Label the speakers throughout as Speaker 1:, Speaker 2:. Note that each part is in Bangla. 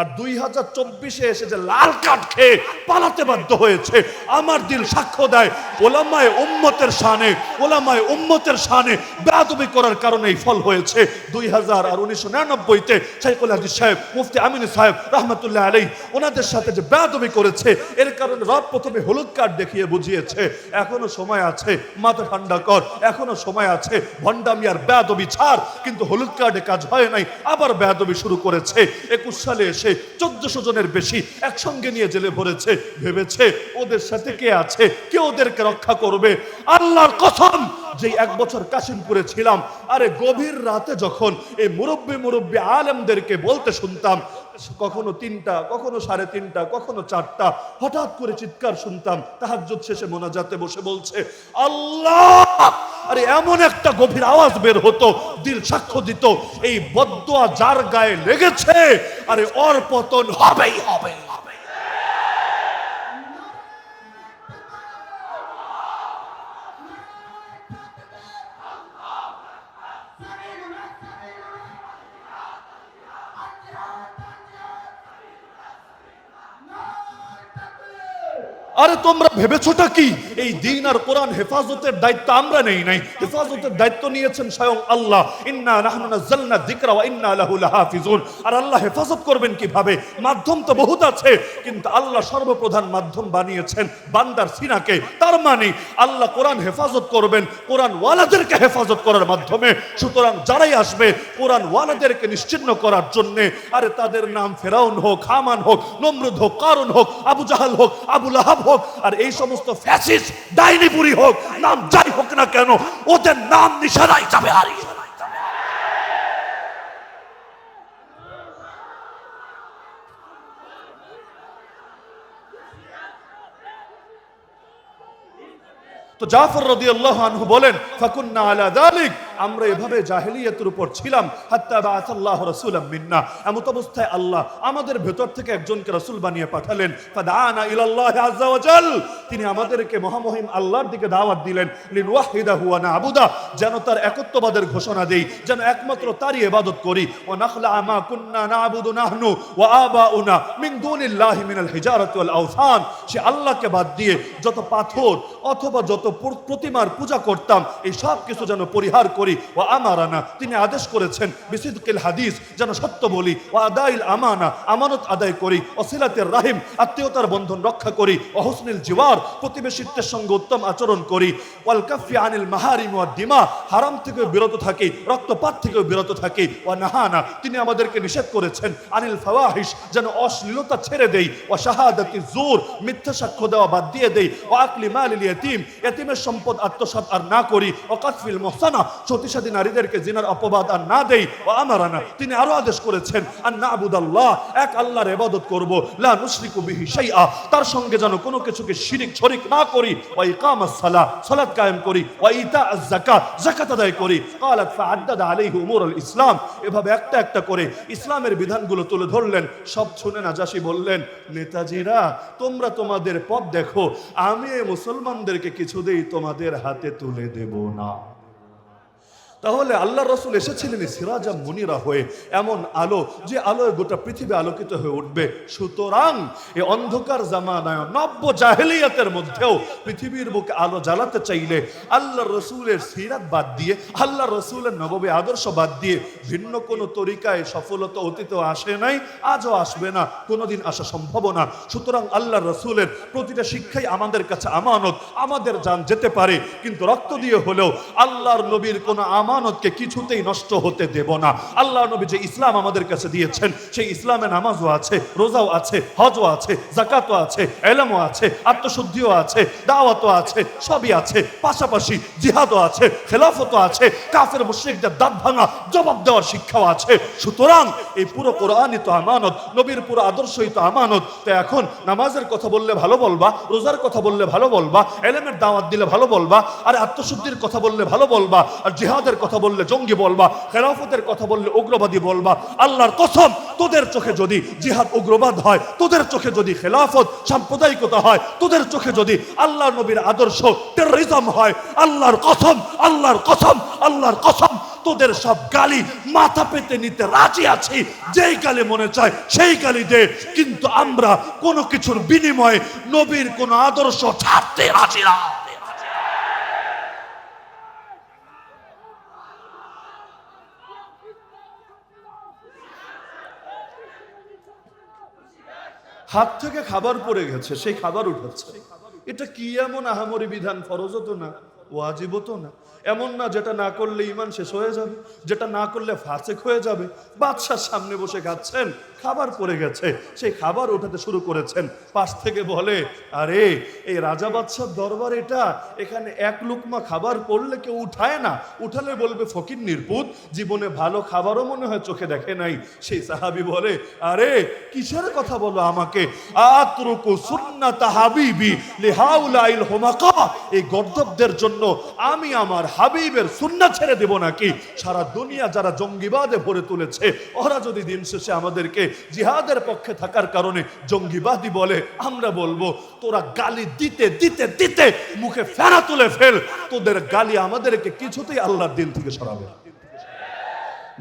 Speaker 1: আর দুই হাজার চব্বিশে এসে যে লাল কার্ড খেয়ে পালাতে বাধ্য হয়েছে, আমার দিল সাক্ষ্য দেয়, ওলামায় উম্মতের শানে, ওলামায় উম্মতের শানে বেয়াদবি করার কারণে এই ফল হয়েছে। দুই হাজার আর উনিশশো নিরানব্বইতে শাইকুল হাদিস সাহেব, মুফতি আমিন সাহেব রহমতুল্লাহ আলী ওনাদের সাথে যে বেয়াদবি করেছে, এর কারণে রব প্রথমে হলুদ কার্ড দেখিয়ে বুঝিয়েছে, এখনও সময় আছে, মাথা ঠান্ডা কর, এখনও সময় আছে, ভণ্ডামি আর বেয়াদবি ছাড়, কিন্তু হলুদ কার্ডে কাজ হয় নাই, আবার বেয়াদবি শুরু করেছে। একুশ সালে এসে চোদ্দশো জনের বেশি একসঙ্গে নিয়ে জেলে ভরেছে, ভেবেছে ওদের সাথে কে আছে, কে ওদেরকে রক্ষা করবে। আল্লাহর কসম যে এক বছর কাশিমপুরে ছিলাম, আরে গভীর রাতে যখন এই মুরব্বী মুরব্বী আলেমদেরকে বলতে শুনতাম কখনো তিনটা, কখনো সাড়ে তিনটা, কখনো চারটা। হঠাৎ করে চিৎকার শুনতাম, তাহাজ্জুদ শেষে মোনাজাতে বসে বলছে, আল্লাহ! আরে এমন একটা গভীর আওয়াজ বের হতো, দিল সাক্ষ্য দিত, এই বদুয়া যার গায়ে লেগেছে, আরে অর্পতন পতন হবেই। হবে আরে তোমরা ভেবেছোটা কি? এই দিন আর কোরআন হেফাজতের দায়িত্ব আমরা নেই নাই। হেফাজতের দায়িত্ব নিয়েছেন স্বয়ং আল্লাহ। ইন্না নাহনু নাযালনা যিকরা ওয়া ইন্না লাহু লাহাফিজুন। আর আল্লাহ হেফাজত করবেন কীভাবে? মাধ্যম তো বহুত আছে, কিন্তু আল্লাহ সর্বপ্রধান মাধ্যম বানিয়েছেন বান্দার সিনাকে। তার মানে আল্লাহ কোরআন হেফাজত করবেন, কোরআন ওয়ালাদেরকে হেফাজত করার মাধ্যমে। সুতরাং যারাই আসবে, কোরআন ওয়ালাদেরকে নিশ্চিন্ন করার জন্যে, আরে তাদের নাম ফেরাউন হোক, হামান হোক, নমরুদ হোক, কারুন হোক, আবু জাহাল হোক, আবু লাহাব হোক আর এই সমস্ত ফ্যাসিস ডাইনিপুরি হোক, নাম যাই হোক না কেন, ওদের নাম নিশানাই যাবে, হারিয়ে তো জাফর রাদিয়াল্লাহু আনহু বলেন, ফাকুন্না আলা যালিক আমরা এভাবে জাহেলিয়াতের উপর ছিলাম। হাত্তা বাআতাল্লাহু রাসূলাম মিন্না। এমত অবস্থায় আল্লাহ আমাদের ভেতর থেকে একজনকে রাসূল বানিয়ে পাঠালেন। ফাদানা ইলাল্লাহি তিনি আমাদেরকে মহামহিম আল্লাহর দিকে দাওয়াত দিলেন। লিনওয়াহিদাহু ওয়া না'বুদা। যেন তার একত্ববাদের ঘোষণা দেই। যেন একমাত্র তারই করি। ওয়া নাখলা মা কুন্না নাহনু মিন দুনিল্লাহি হিজারাতি ওয়াল সে আল্লাহকে বাদ দিয়ে যত পাথর অথবা যত প্রতিমার পূজা করতাম, এই সব কিছু যেন পরিহার করি। ও আমারানা, তিনি আদেশ করেছেন, বিসিদকিল হাদিস, যেন সত্য বলি ও আদাইল আমানা, আমানত আদায় করি অসিলাতের রাহিম, আত্মীয়তার বন্ধন রক্ষা করি, ও হুসনিল জিওয়ার প্রতিবেশিত্বের সঙ্গে উত্তম আচরণ করি, ওয়াল কাফি আনিল মাহারিম ওয়া দিমা, হারাম থেকে বিরত থাকি, রক্তপাত থেকেও বিরত থাকি ও নাহানা, তিনি আমাদেরকে নিষেধ করেছেন, আনিল ফাওয়াহিশ, যেন অশ্লীলতা ছেড়ে দেই ও শাহাদাতি জোর, মিথ্যা সাক্ষ্য দেওয়া বাদ দিয়ে দেই ও আকলি মালিল ইয়াতিম এতিমের সম্পদ আত্মসাৎ আর না করি, ও কাতফিল মোহসানা সতীসাদী নারীদেরকে জিনার অপবাদ আর না দেই ও আমারানা তিনি আরো আদেশ করেছেন আর না আবুদাল্লাহ এক আল্লাহর ইবাদত করব লা নুশরিকু বিহি শাইআ তার সঙ্গে যেন কোনো কিছুকে শিরিক শরিক না করি ওয়া ইকামাস সালাহ সালাত কায়েম করি ওয়া ইতা আজ যাকাত যাকাত আদায় করি قالت فعدد عليه امور الاسلام এভাবে একটা একটা করে ইসলামের বিধানগুলো তুলে ধরলেন সব শুনে নাজাসি বললেন নেতাজিরা তোমরা তোমাদের পথ দেখো আমি এই মুসলমানদেরকে কিছুতেই তোমাদের হাতে তুলে দেব না তাহলে আল্লাহ রসুল এসেছিলেন সিরাজা মুনিরা হয়ে এমন আলো যে আলোয় গোটা পৃথিবী আলোকিত হয়ে উঠবে। সুতরাং এই অন্ধকার জামানায় নব্য জাহেলিয়াতের মধ্যেও পৃথিবীর বুকে আলো জ্বালাতে চাইলে আল্লাহ রসুলের সিরাত বাদ দিয়ে, আল্লাহ রসুলের নবমী আদর্শ বাদ দিয়ে ভিন্ন কোনো তরিকায় সফলতা অতীতেও আসে নাই, আজও আসবে না, কোনোদিন আসা সম্ভব না। সুতরাং আল্লাহ রসুলের প্রতিটা শিক্ষাই আমাদের কাছে আমানত, আমাদের যান যেতে পারে, কিন্তু রক্ত দিয়ে হলেও আল্লাহর নবীর কোনো আমানতকে কিছুতেই নষ্ট হতে দেব না। আল্লাহ নবী যে ইসলাম আমাদের কাছে দিয়েছেন, সেই ইসলামে নামাজও আছে, রোজাও আছে, হজও আছে জাকাতও আছে, এলামও আছে, আত্মশুদ্ধিও আছে, দাওয়াতও আছে, সবই আছে। পাশাপাশি জিহাদও আছে, খেলাফতও আছে, কাফের মুশ্রিকদের দাঁত ভাঙা, জবাব দেওয়ার শিক্ষাও আছে। সুতরাং এই পুরো কোরআনই তো আমানত, নবীর পুরো আদর্শই তো আমানত। তো এখন নামাজের কথা বললে ভালো বলবা, রোজার কথা বললে ভালো বলবা, এলেমের দাওয়াত দিলে ভালো বলবা, আর আত্মশুদ্ধির কথা বললে ভালো বলবা, আর জিহাদের কথা বললে জঙ্গি বলবা, খেলাফতের কথা বললে উগ্রবাদী বলবা, আল্লাহর কসম, তোদের চোখে যদি জিহাদ উগ্রবাদ হয়, তোদের চোখে যদি খেলাফত সাম্প্রদায়িকতা হয়, তোদের চোখে যদি আল্লাহ নবীর আদর্শ টেররিজম হয়, আল্লাহর কসম আল্লাহর কসম আল্লাহর কসম, তোদের সব গালি মাথা পেতে নিতে রাজি আছি। যেই গালি মনে চায়, সেই গালি দে। কিন্তু আমরা কোনো কিছুর বিনিময়ে নবীর কোনো আদর্শ ছাড়তে রাজি না। হাত থেকে খাবার পড়ে গেছে, সেই খাবার উঠাচ্ছে এটা কি এমন আহামরি বিধান? ফরজ হতো না, ওয়াজিবও তো না। এমন না যেটা না করলে ইমান শেষ হয়ে যাবে, যেটা না করলে ফাঁসেক হয়ে যাবে। বাদশার সামনে বসে খাচ্ছেন। খাবার পড়ে গেছে। সেই খাবার উঠাতে শুরু করেছেন। পাশ থেকে বলে, আরে, এই রাজা বাদশার দরবার এটা। এখানে এক লুকমা খাবার পড়লে কেউ উঠায় না। উঠালে বলবে, ফকির নির্পুত জীবনে ভালো খাবারও মনে হয় চোখে দেখে নাই। সেই সাহাবি বলে, আরে, কিসের কথা বলো আমাকে? আতরুকু সুন্নাত হাবিবি লিহাউলাইল হুমাকা। এই গর্দবদের জন্য আমি আমার হাবিবের সুন্না ছেড়ে দেব নাকি? সারা দুনিয়া যারা জঙ্গিবাদে ভরে তুলেছে, ওরা যদি দিন শেষে আমাদেরকে জিহাদের পক্ষে থাকার কারণে জঙ্গিবাদী বলে, আমরা বলব, তোরা গালি দিতে দিতে দিতে মুখে ফেরা তুলে ফেল। তোদের গালি আমাদেরকে কিছুতেই আল্লাহর দিন থেকে সরাবে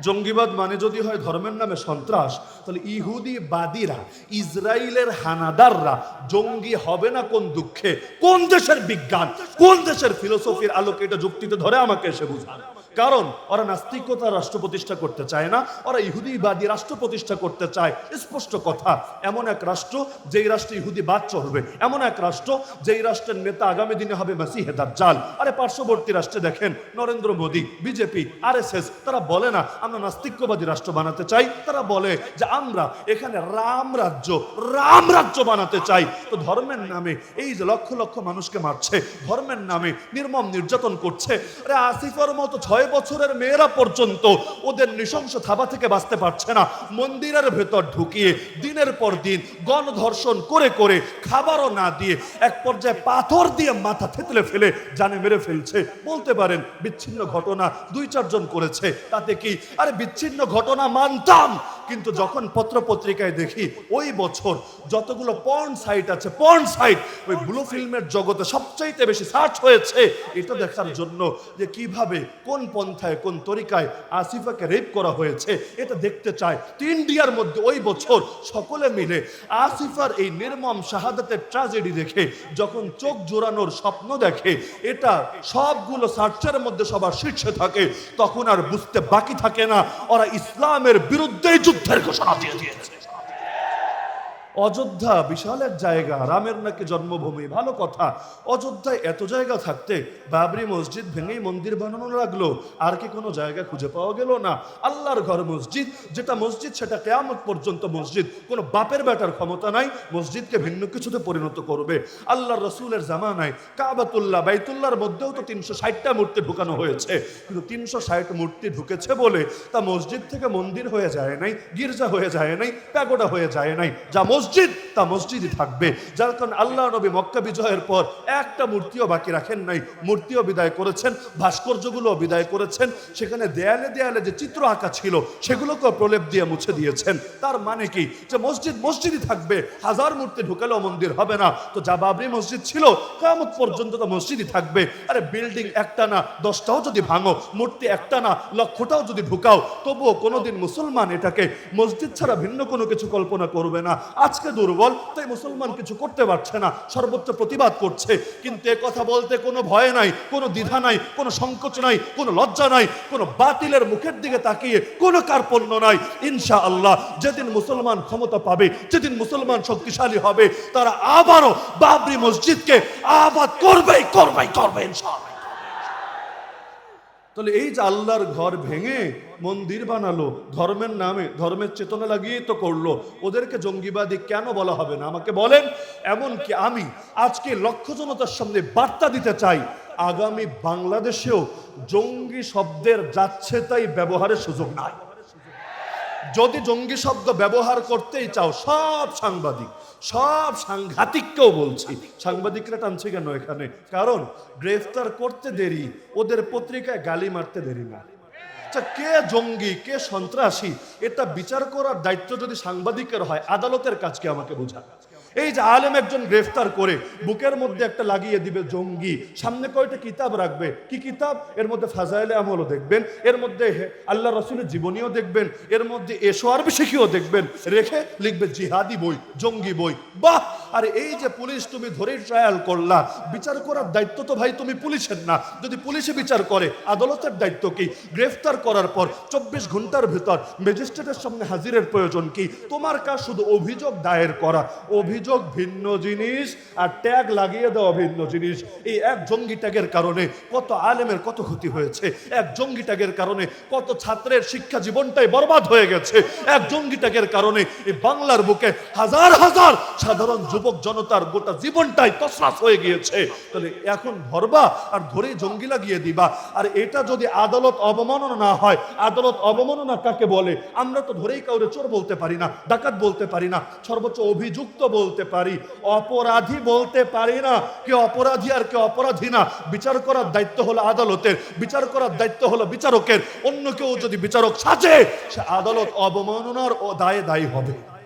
Speaker 1: জঙ্গিবাদ মানে যদি হয় ধর্মের নামে সন্ত্রাস, তাহলে ইহুদি বাদীরা ইসরায়েলের হানাদাররা জঙ্গি হবে না কোন দুঃখে? কোন দেশের বিজ্ঞান? কোন দেশের ফিলোসফির আলোকে এটা যুক্তিতে ধরে আমাকে এসে বুঝান কারণ ওরা নাস্তিকতা রাষ্ট্র প্রতিষ্ঠা করতে চায় না, ওরা ইহুদিবাদী রাষ্ট্র প্রতিষ্ঠা করতে চায়। স্পষ্ট কথা, এমন এক রাষ্ট্র যেই রাষ্ট্রে ইহুদিবাদ চলবে, এমন এক রাষ্ট্র যেই রাষ্ট্রের নেতা আগামী দিনে হবে মাসিহে দাজ্জাল। আরে পার্শ্ববর্তী রাষ্ট্রে দেখেন, নরেন্দ্র মোদী, বিজেপি, আরএসএস, তারা বলে না, আমরা নাস্তিক্যবাদী রাষ্ট্র বানাতে চাই। তারা বলে যে আমরা এখানে রাম রাজ্য রাম রাজ্য বানাতে চাই। তো ধর্মের নামে এই যে লক্ষ লক্ষ মানুষকে মারছে, ধর্মের নামে নির্মম নির্যাতন করছে, আরে আসিফার মতো ছয় বছরের মেয়েরা পর্যন্ত ওদের নৃশংস থাবা থেকে বাঁচতে পারছে না। মন্দিরের ভেতর ঢুকিয়ে দিনের পর দিন গণধর্ষণ করে করে খাবারও না দিয়ে এক পর্যায়ে পাথর দিয়ে মাথা থেতলে ফেলে জানে মেরে ফেলছে। বলতে পারেন বিচ্ছিন্ন ঘটনা দুই চারজন করেছে। তাতে কি? আরে বিচ্ছিন্ন ঘটনা মানতাম। কিন্তু যখন পত্র পত্রিকায় দেখি ওই বছর যতগুলো পর্ন সাইট আছে পর্ন সাইট ওই ব্লু ফিল্মের জগতে সবচাইতে বেশি সার্চ হয়েছে, এটা দেখার জন্য যে কীভাবে কোন পন্থায় কোন তরিকায় আসিফাকে রেপ করা হয়েছে, এটা দেখতে চায় তো ইন্ডিয়ার মধ্যে ওই বছর সকলে মিলে আসিফার এই নির্মম শাহাদাতের ট্রাজেডি দেখে, যখন চোখ জোড়ানোর স্বপ্ন দেখে, এটা সবগুলো সার্চের মধ্যে সবার শীর্ষে থাকে, তখন আর বুঝতে বাকি থাকে না, ওরা ইসলামের বিরুদ্ধেই যুদ্ধের ঘোষণা দিয়ে দিয়েছে। অযোধ্যা বিশাল এক জায়গা, রামের নাকি জন্মভূমি, ভালো কথা। অযোধ্যায় এত জায়গা থাকতে বাবরি মসজিদ ভেঙেই মন্দির বানানো লাগল, আর কি কোনো জায়গা খুঁজে পাওয়া গেল না? আল্লাহর ঘর মসজিদ, যেটা মসজিদ, সেটা কেয়ামত পর্যন্ত মসজিদ। কোনো বাপের বেটার ক্ষমতা নাই, মসজিদকে ভিন্ন কিছুতে পরিণত করবে। আল্লাহর রসুলের জামানায় কাবাতুল্লাহ, বাইতুল্লাহর মধ্যেও তো তিনশো ষাটটা মূর্তি ঢুকানো হয়েছে। কিন্তু তিনশো ষাট মূর্তি ঢুকেছে বলে তা মসজিদ থেকে মন্দির হয়ে যায় নাই, গির্জা হয়ে যায় নাই, প্যাগোডা হয়ে যায় নাই। যা মসজিদ তা মসজিদই থাকবে। যার কারণে আল্লাহ নবী মক্কা বিজয়ের পর একটা মূর্তিও বাকি রাখেন নাই। মূর্তিও বিদায় করেছেন ভাস্কর্যগুলো বিদায় করেছেন। সেখানে দেয়ালে দেয়ালে যে চিত্র আঁকা ছিল, সেগুলোকেও প্রলেপ দিয়ে মুছে দিয়েছেন। তার মানে কি? যে মসজিদ মসজিদই থাকবে, হাজার মূর্তি ঢুকালেও মন্দির হবে না। তো যা বাবরি মসজিদ ছিল কামত পর্যন্ত তো মসজিদই থাকবে। আরে বিল্ডিং একটা না, দশটাও যদি ভাঙো, মূর্তি একটা না লক্ষটাও যদি ঢুকাও, তবুও কোনোদিন মুসলমান এটাকে মসজিদ ছাড়া ভিন্ন কোনো কিছু কল্পনা করবে না। আজকে দুর্বল, তাই মুসলমান কিছু করতে পারছে না, সর্বোচ্চ প্রতিবাদ করছে। কিন্তু এ কথা বলতে কোনো ভয় নাই, কোনো দ্বিধা নাই, কোনো সংকোচ নাই, কোনো লজ্জা নাই, কোনো বাতিলের মুখের দিকে তাকিয়ে কোনো কার্পণ্য নাই। ইনশা আল্লাহ যেদিন মুসলমান ক্ষমতা পাবে, যেদিন মুসলমান শক্তিশালী হবে, তারা আবারও বাবরি মসজিদকে আবাদ করবেই করবেই করবে ইনশাআল্লাহ। তাহলে এই যে আল্লাহর ঘর ভেঙে মন্দির বানালো, ধর্মের নামে, ধর্মের চেতনা লাগিয়ে তো করল, ওদেরকে জঙ্গিবাদী কেন বলা হবে না? আমাকে বলেন এমন কি আমি আজকে লক্ষ জনতার সামনে বার্তা দিতে চাই, আগামী বাংলাদেশেও জঙ্গি শব্দের যাচ্ছে তাই ব্যবহারের সুযোগ নাই। যদি জঙ্গি শব্দ ব্যবহার করতেই চাও, সব সাংবাদিক সব সাংঘাতিককেও বলছি। সাংবাদিকরা টানছে কেন এখানে? কারণ গ্রেফতার করতে দেরি, ওদের পত্রিকায় গালি মারতে দেরি না। আচ্ছা কে জঙ্গি, কে সন্ত্রাসী? এটা বিচার করার দায়িত্ব যদি সাংবাদিকের হয়, আদালতের কাজকে আমাকে বোঝা এই যে আলেম একজন গ্রেফতার করে বুকের মধ্যে একটা লাগিয়ে দিবে জঙ্গি, সামনে কয়টা কিতাব রাখবে? কি কিতাব? এর মধ্যে ফাজাইলে আমলও দেখবেন, এর মধ্যে আল্লাহ রসুলের জীবনীও দেখবেন, এর মধ্যে এসো আরবি শিখিও দেখবেন, রেখে লিখবে জিহাদি বই, জঙ্গি বই। বাহ! আরে এই যে পুলিশ তুমি ধরেই ট্রায়াল করলা, বিচার করার দায়িত্ব তো ভাই তুমি পুলিশের না। যদি পুলিশে বিচার করে, আদালতের দায়িত্ব কি? গ্রেফতার করার পর চব্বিশ ঘণ্টার ভেতর ম্যাজিস্ট্রেটের সামনে হাজিরের প্রয়োজন কি? তোমার কাজ শুধু অভিযোগ দায়ের করা, অভিযোগ ভিন্ন জিনিস, আর ট্যাগ লাগিয়ে দেওয়া ভিন্ন জিনিস। এই এক জঙ্গি ট্যাগের কারণে কত আলেমের কত ক্ষতি হয়েছে, এক জঙ্গি ট্যাগের কারণে কত ছাত্রের শিক্ষা জীবনটাই বরবাদ হয়ে গেছে, এক জঙ্গি ট্যাগের কারণে এই বাংলার বুকে হাজার হাজার সাধারণ যুবক জনতার গোটা জীবনটাই তসরাস হয়ে গিয়েছে। তাহলে এখন ধরবা আর ধরেই জঙ্গি লাগিয়ে দিবা। আর এটা যদি আদালত অবমাননা না হয়, আদালত অবমাননা কাকে বলে? আমরা তো ধরেই কাউরে চোর বলতে পারি না, ডাকাত বলতে পারি না, সর্বোচ্চ অভিযুক্ত বলতে পারি, অপরাধী বলতে পারি না। কে অপরাধী আর কে অপরাধী না, বিচার করার দায়িত্ব হলো আদালতের, বিচার করার দায়িত্ব হলো বিচারকের। অন্য কেউ যদি বিচারক সাজে, সে আদালত অবমাননার ও দায়ে দায়ী হবে।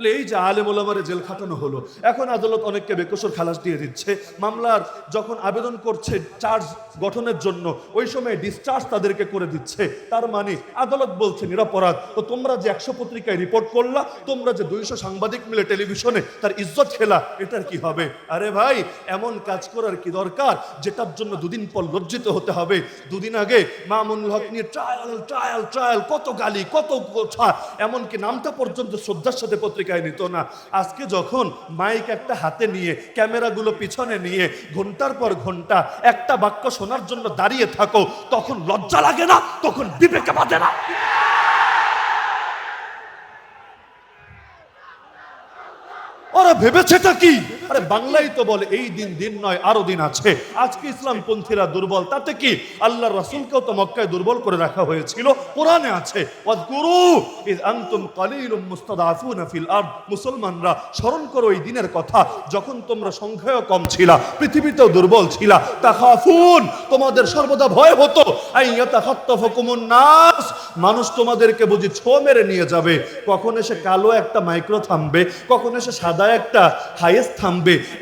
Speaker 1: তাহলে এই যে আলেম ওলামারে জেল খাটানো হলো, এখন আদালত অনেককে বেকসুর খালাস দিয়ে দিচ্ছে। মামলার যখন আবেদন করছে চার্জ গঠনের জন্য, ওই সময় ডিসচার্জ তাদেরকে করে দিচ্ছে। তার মানে আদালত বলছে, নিরাপরাধ। তো তোমরা যে একশো পত্রিকায় রিপোর্ট করলা, তোমরা যে দুইশো সাংবাদিক মিলে টেলিভিশনে তার ইজ্জত খেলা, এটার কি হবে? আরে ভাই, এমন কাজ করার কি দরকার? যেটার জন্য দুদিন পর লজ্জিত হতে হবে। দুদিন আগে মামুনুল হক নিয়ে ট্রায়াল ট্রায়াল ট্রায়াল কত গালি, কত কথা, এমনকি নামটা পর্যন্ত শ্রদ্ধার সাথে পত্রিকায় নিত না। আজকে যখন মাইক একটা হাতে নিয়ে, ক্যামেরাগুলো পিছনে নিয়ে, ঘণ্টার পর ঘণ্টা একটা বাক্য শোনার জন্য দাঁড়িয়ে থাকো, তখন লজ্জা লাগে না, তখন বিবেকে বাঁধে না। ওরা, ভেবেছেটা কি? আরে বাংলাই তো বলে, এই দিন দিন নয়, আরও দিন আছে। আজকে ইসলাম পন্থীরা দুর্বল, তাতে কি? আল্লাহ রাসূলকেও তো মক্কায় দুর্বল করে রাখা হয়েছিল, কোরআনে আছে, ওয়াজকুরু ইজ আনতুম কালিলুম মুস্তাদাফুনা ফিল আরদ। মুসলমানরা স্মরণ করো এই দিনের কথা, যখন তোমরা সংখ্যায় কম ছিলা, পৃথিবীতেও দুর্বল ছিলা, তাখাফুন, তোমাদের সর্বদা ভয় হতো আইয়াতাখাত্তাফুকুমুন নাস, মানুষ তোমাদেরকে বুঝি ছো মেরে নিয়ে যাবে। কখন এসে কালো একটা মাইক্রো থামবে, কখন এসে সাদা একটা হাইয়েস্ট থামবে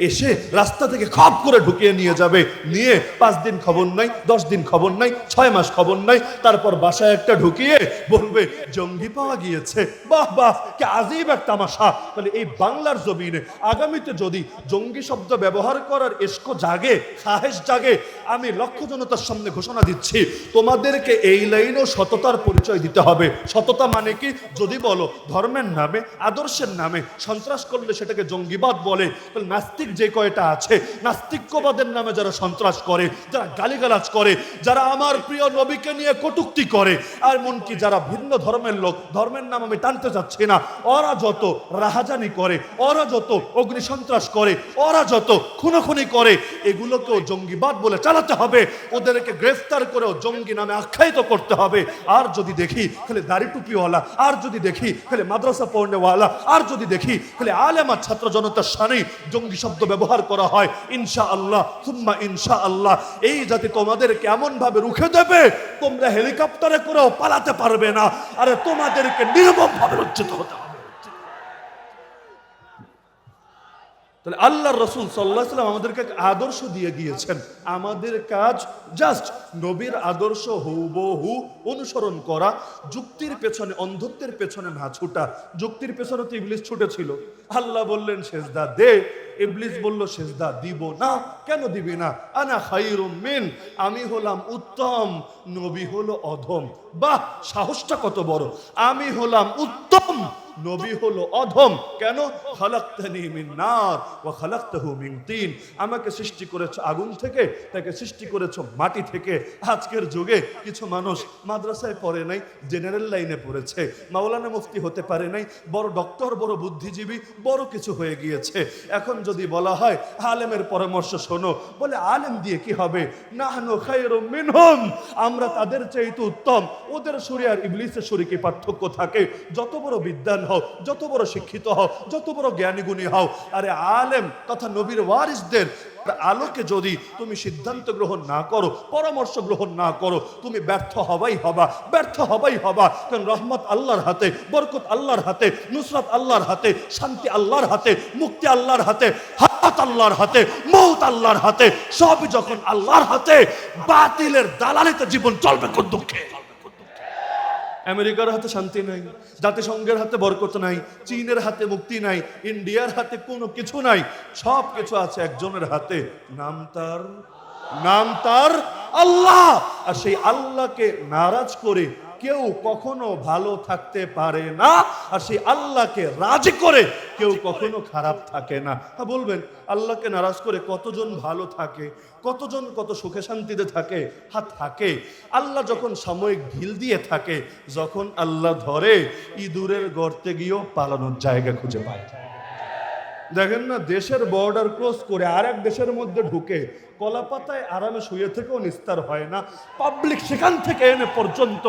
Speaker 1: এসে রাস্তা থেকে খপ করে ঢুকিয়ে নিয়ে যাবে। নিয়ে পাঁচ দিন খবর নাই, দশ দিন খবর নাই, ছয় মাস খবর নাই, তারপর বাসায় একটা ঢুকিয়ে বলবে, জঙ্গি পাওয়া গিয়েছে। বাহ বাহ, কে আজীব এক তামাশা। তাহলে এই বাংলার জমিনে আগামীতে যদি জঙ্গি শব্দ ব্যবহার করার এসকো জাগে, সাহেস জাগে, আমি লক্ষ্য জনতার সামনে ঘোষণা দিচ্ছি, তোমাদেরকে এই লাইনেও সততার পরিচয় দিতে হবে। সততা মানে কি? যদি বলো, ধর্মের নামে, আদর্শের নামে সন্ত্রাস করলে সেটাকে জঙ্গিবাদ বলে। তাহলে নাস্তিক যে কয়টা আছে, নাস্তিক্যবাদের নামে যারা সন্ত্রাস করে, যারা গালিগালাজ করে, যারা আমার প্রিয় নবীকে নিয়ে কটুক্তি করে, আর এমনকি যারা ভিন্ন ধর্মের লোক, ধর্মের নাম আমি টানতে চাচ্ছি না, ওরা যত রাহাজানি করে, ওরা যত অগ্নি সন্ত্রাস করে, ওরা যত খুনোখুনি করে, এগুলোকেও জঙ্গিবাদ বলে চালাতে হবে, ওদেরকে গ্রেফতার করেও জঙ্গি নামে আখ্যায়িত করতে হবে, আর যদি দেখি তাহলে দাড়ি টুপিওয়ালা, আর যদি দেখি তাহলে মাদ্রাসা পড়নেওয়ালা, আর যদি দেখি তাহলে আলেমার ছাত্র জনতার সানেই জঙ্গি শব্দ ব্যবহার করা হয় ইনশা আল্লাহ সুম্মা ইনশা আল্লাহ এই জাতি তোমাদের কেমন ভাবে রুখে দেবে, তোমরা হেলিকপ্টারে করেও পালাতে পারবে না। আরে তোমাদেরকে নির্মম ভাবে লজ্জিত হতে হবে। তাহলে আল্লাহর রসুল সাল্লাহ সাল্লাম আমাদেরকে আদর্শ দিয়ে গিয়েছেন। আমাদের কাজ জাস্ট নবীর আদর্শ হুবহু অনুসরণ করা, যুক্তির পেছনে, অন্ধত্বের পেছনে না ছুটা। যুক্তির পেছনে তো ইংলিশ ছুটেছিল। আল্লাহ বললেন শেষদা দে। ইবলিস বলল, সেজদা দিব না? কেন দিবি না? আনা খাইরুম মিন। আমি হলাম উত্তম। নবী হলো অধম। বাহ, সাহসটা কত বড়! আমি হলাম উত্তম। নবী হলো অধম। কেন? খালাক্তানি মিন নার ওয়া খালাক্তাহু মিন তিন। আমাকে সৃষ্টি করেছ আগুন থেকে, তাকে সৃষ্টি করেছ মাটি থেকে। আজকের যুগে কিছু মানুষ মাদ্রাসায় পড়ে নাই, জেনারেল লাইনে পড়েছে, মাওলানা মুফতি হতে পারে নাই, বড় ডক্টর, বড় বুদ্ধিজীবী, বড় কিছু হয়ে গিয়েছে। এখন যদি বলা হয়, আলেমের পরামর্শ শোনো। বলে, আলেম দিয়ে কি হবে? আমরা তাদের চাইতে উত্তম। ওদের সুরে আর ইংলিশের সুরে কি পার্থক্য থাকে? যত বড় বিদ্যান হও, যত বড় শিক্ষিত হও, যত বড় জ্ঞানীগুণী হও। আরে আলেম তথা নবীর ওয়ারিসদের আলোকে যদি তুমি সিদ্ধান্ত গ্রহণ না করো, পরামর্শ গ্রহণ না করো, তুমি ব্যর্থ হবাই হবা, ব্যর্থ হবাই হবা। কারণ রহমত আল্লাহর হাতে, বরকত আল্লাহর হাতে, নুসরত আল্লাহর হাতে, শান্তি আল্লাহর হাতে, মুক্তি আল্লাহর হাতে হাত আল্লাহর হাতে মৌত আল্লাহর হাতে, সবই যখন আল্লাহর হাতে, বাতিলের দালালিতে জীবন চলবে কোন দুঃখে? আমেরিকার হাতে শান্তি নাই, জাতিসংঘের হাতে বরকত নাই, চীনের হাতে মুক্তি নাই, ইন্ডিয়ার হাতে কোনো কিছু নাই, সব কিছু আছে একজনের হাতে, নাম তার নাম তার আল্লাহ। আর সেই আল্লাহকে নারাজ করে কেউ কখনো ভালো থাকতে পারে না আর সেই আল্লাহকে রাজি করে কেউ কখনো খারাপ থাকে না। তা বলবেন আল্লাহকে নারাজ করে কতজন ভালো থাকে কতজন কত সুখে শান্তিতে থাকে? হা থাকে। আল্লাহ যখন সাময়িক ঢিল দিয়ে থাকে যখন আল্লাহ ধরে ইঁদুরের গর্তে গিয়েও পালানোর জায়গা খুঁজে পায়। দেখেন না দেশের বর্ডার ক্রস করে আর এক দেশের মধ্যে ঢুকে কলাপাতায় আরামে শুয়ে থেকেও নিস্তার হয় না। পাবলিক সেখান থেকে এনে পর্যন্ত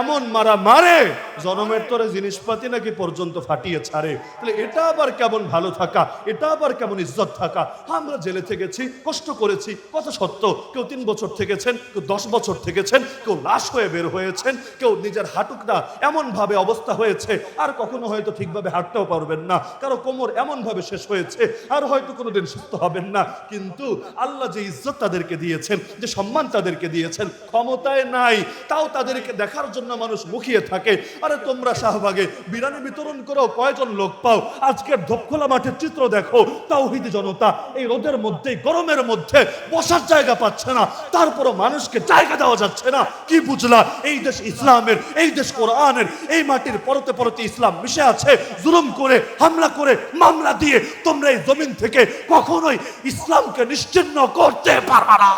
Speaker 1: এমন মারা মারে, জনমের তরে জিনিসপাতি নাকি পর্যন্ত ফাটিয়ে ছাড়ে। তাহলে এটা আবার কেমন ভালো থাকা? এটা আবার কেমন ইজ্জত থাকা? আমরা জেলে থেকেছি, কষ্ট করেছি, কত সত্য। কেউ তিন বছর থেকেছেন, কেউ দশ বছর থেকেছেন, কেউ লাশ হয়ে বের হয়েছেন, কেউ নিজের হাঁটুকটা এমন ভাবে অবস্থা হয়েছে, আর কখনো হয়তো ঠিকভাবে হাঁটতেও পারবেন না। কারও কোমর এমন ভাবে শেষ হয়েছে, আর হয়তো কোনোদিন সুস্থ হবেন না। কিন্তু আল্লাহ যে ইজ্জত তাদেরকে দিয়েছেন, যে সম্মান তাদেরকে দিয়েছেন, ক্ষমতায় নাই, তাও তাদেরকে দেখার জন্য মানুষ মুখিয়ে থাকে। আরে তোমরা শাহবাগে বিরানি বিতরণ করো, কয়জন লোক পাও? আজকের ধপখোলা মাঠের চিত্র দেখো, তাওহিদি জনতা এই রোদের মধ্যে গরমের মধ্যে বসার জায়গা পাচ্ছে না, তারপরও মানুষকে জায়গা দেওয়া যাচ্ছে না। কি বুঝলা? এই দেশ ইসলামের, এই দেশ কোরআনের, এই মাটির পরতে পরতে ইসলাম মিশে আছে, জুলুম করে, হামলা করে, মামলা দিয়ে তোমরা এই জমিন থেকে কখনোই ইসলামকে নিশ্চিন্ন করতে পারবা না।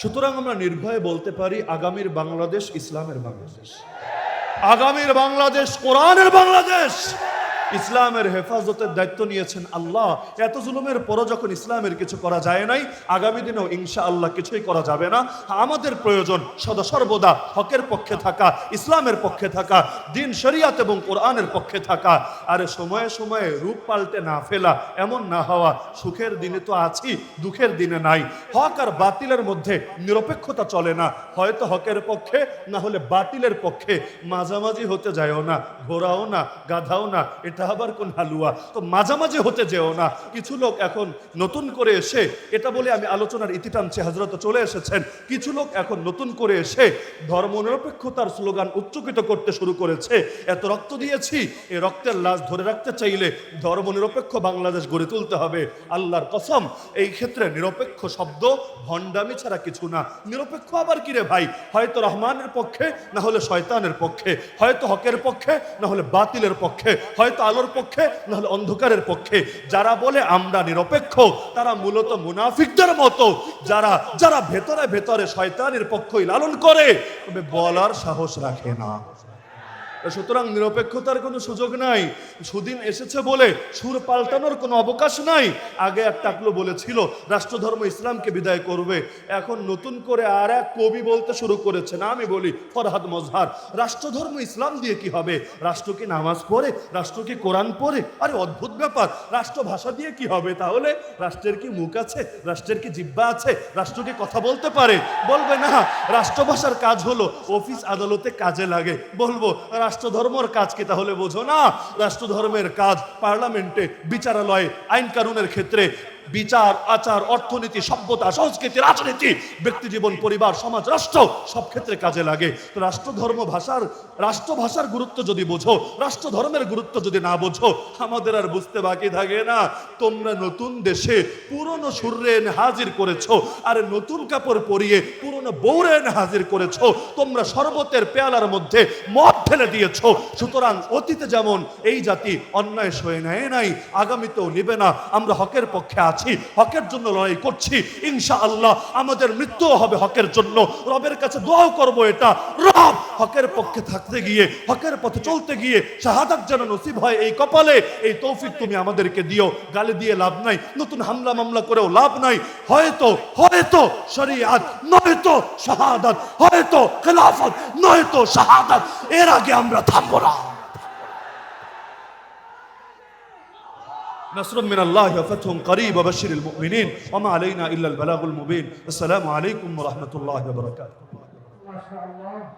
Speaker 1: সুতরাং আমরা নির্ভয়ে বলতে পারি, আগামীর বাংলাদেশ ইসলামের বাংলাদেশ। আগামীর বাংলাদেশ, কোরআনের বাংলাদেশ। ইসলামের হেফাজতের দায়িত্ব নিয়েছেন আল্লাহ। এত জুলুমের পরও যখন ইসলামের কিছু করা যায় নাই, আগামী দিনেও ইনশা আল্লাহ কিছুই করা যাবে না। আমাদের প্রয়োজন সদা সর্বদা হকের পক্ষে থাকা, ইসলামের পক্ষে থাকা, দিন শরিয়াত এবং কোরআনের পক্ষে থাকা। আরে সময়ে সময়ে রূপ পাল্টে না ফেলা, এমন না হওয়া, সুখের দিনে তো আছি, দুঃখের দিনে নাই। হক আর বাতিলের মধ্যে নিরপেক্ষতা চলে না। হয়তো হকের পক্ষে, না হলে বাতিলের পক্ষে। মাঝামাঝি হতে যায়ও না, ঘোরাও না, গাধাও না, এটা আবার কোন হালুয়া? তো মাঝামাঝি হতে যেও না। কিছু লোক এখন নতুন করে এসে, এটা বলে আমি আলোচনার ইতি টানছি হাজরত চলে এসেছেন। কিছু লোক এখন নতুন করে এসে ধর্মনিরপেক্ষতার স্লোগান উচ্চকিত করতে শুরু করেছে। এত রক্ত দিয়েছি, এই রক্তের লাশ ধরে রাখতে চাইলে ধর্মনিরপেক্ষ বাংলাদেশ গড়ে তুলতে হবে। আল্লাহর কসম, এই ক্ষেত্রে নিরপেক্ষ শব্দ, ভণ্ডামি ছাড়া কিছু না। নিরপেক্ষ আবার কিরে ভাই? হয়তো রহমানের পক্ষে, না হলে শয়তানের পক্ষে। হয়তো হকের পক্ষে, না হলে বাতিলের পক্ষে। হয়তো আলোর পক্ষে না হলে অন্ধকারের পক্ষে। যারা বলে আমরা নিরপেক্ষ, তারা মূলত মুনাফিকদের মতো। যারা যারা ভেতরে ভেতরে শয়তানের পক্ষই লালন করে, তবে বলার সাহস রাখে না। সুতরাং নিরপেক্ষতার কোনো সুযোগ নাই। সুদিন এসেছে বলে সুর পাল্টানোর কোনো অবকাশ নাই। আগে এক টাকলো বলেছিল, রাষ্ট্রধর্ম ইসলামকে বিদায় করবে। এখন নতুন করে আর এক কবি বলতে শুরু করেছে না আমি বলি, ফরহাদ মজহার, রাষ্ট্রধর্ম ইসলাম দিয়ে কি হবে? রাষ্ট্র কি নামাজ পড়ে? রাষ্ট্র কি কোরআন পড়ে? আরে অদ্ভুত ব্যাপার। রাষ্ট্র ভাষা দিয়ে কি হবে তাহলে? রাষ্ট্রের কি মুখ আছে? রাষ্ট্রের কি জিব্বা আছে? রাষ্ট্র কি কথা বলতে পারে? বলবে না, রাষ্ট্রভাষার কাজ হলো, অফিস আদালতে কাজে লাগে। বলব রাষ্ট্রধর্মর কাজ কি তাহলে বোঝো না। রাষ্ট্রধর্মের কাজ পার্লামেন্টে বিচারালয়ে আইন কানুনের ক্ষেত্রে বিচার, আচার, অর্থনীতি, সভ্যতা, সংস্কৃতি, রাজনীতি, ব্যক্তি জীবন, পরিবার, সমাজ, রাষ্ট্র, সব ক্ষেত্রে কাজে লাগে। তো রাষ্ট্রধর্ম ভাষার, রাষ্ট্র, ভাষার গুরুত্ব যদি বোঝো, রাষ্ট্র, ধর্মের গুরুত্ব যদি না বোঝো, আমাদের আর বুঝতে বাকি থাকে না। তোমরা নতুন দেশে পুরনো সুরে হাজির করেছ, আর নতুন কাপড় পরিয়ে পুরনো বৌরে হাজির করেছ। তোমরা শরবতের পেয়ালার মধ্যে মদ ফেলে দিয়েছ। সুতরাং অতীতে যেমন এই জাতি অন্যায় সয়ে নেয় নাই, আগামীতেও নিবে না। আমরা হকের পক্ষে আছি, হকের জন্য লড়াই করছি ইনশা আল্লাহ আমাদের মৃত্যুও হবে হকের জন্য। রবের কাছে দোয়াও করব এটা। রব, হকের পক্ষে থাকতে গিয়ে, হকের পথে চলতে গিয়ে শাহাদাত যেন নসিব হয় এই কপালে, এই তৌফিক তুমি আমাদেরকে দিও। গালি দিয়ে লাভ নাই, নতুন হামলা মামলা করেও লাভ নাই। হয়তো হয়তো শরিয়াত, নয়তো শাহাদাত, হয়তো খেলাফত, নয়তো শাহাদাত। এর আগে আমরা থামবো না। نصر من الله وفتح قريب وبشر المؤمنين. وما علينا إلا البلاغ المبين. السلام عليكم ورحمة الله وبركاته.
Speaker 2: ما شاء الله.